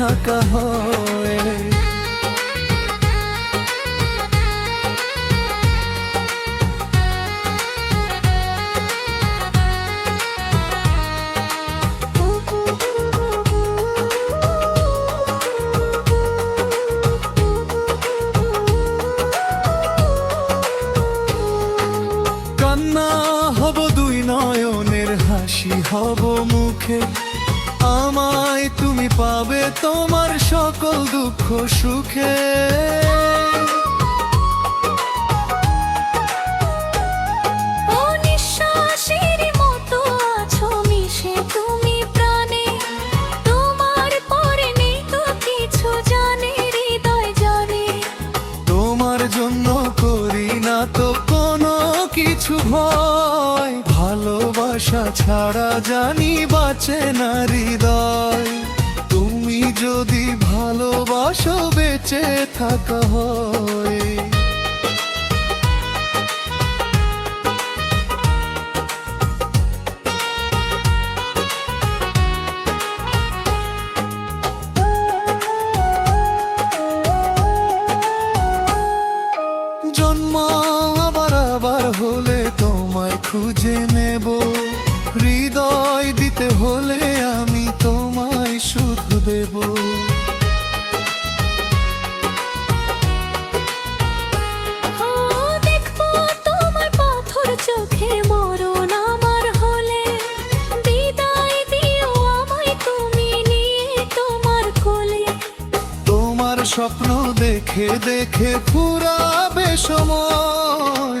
থাকা হয় কান্না হব দুই নয়নের হাসি হব মুখে। আমায় তুমি পাবে তোমার সকল দুঃখ সুখে। ও নিঃশ্বাসের মতো আছো মিশে তুমি প্রাণে। তোমার পরে তো কিছু জানে হৃদয় জানে। তোমার জন্য করি না তো কোনো কিছু ভয় ভালোবাসা ছাড়া জানি বাঁচে না হৃদয়। তুমি যদি ভালোবাসো বেঁচে থাকা হয়। হৃদয় দিতে হলে আমি তোমায় শুধু দেব। ও দেখব তোমার পাথর চোখে মরণ আমার হলে। বিদায় দিও আমায় তুমি নিয়ে তোমার কোলে। তোমার স্বপ্ন দেখে দেখে ফুরাবে সময়।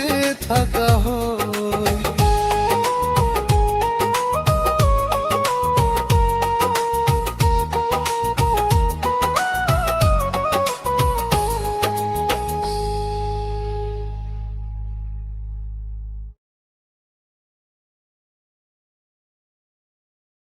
বেঁচে থাকা হয়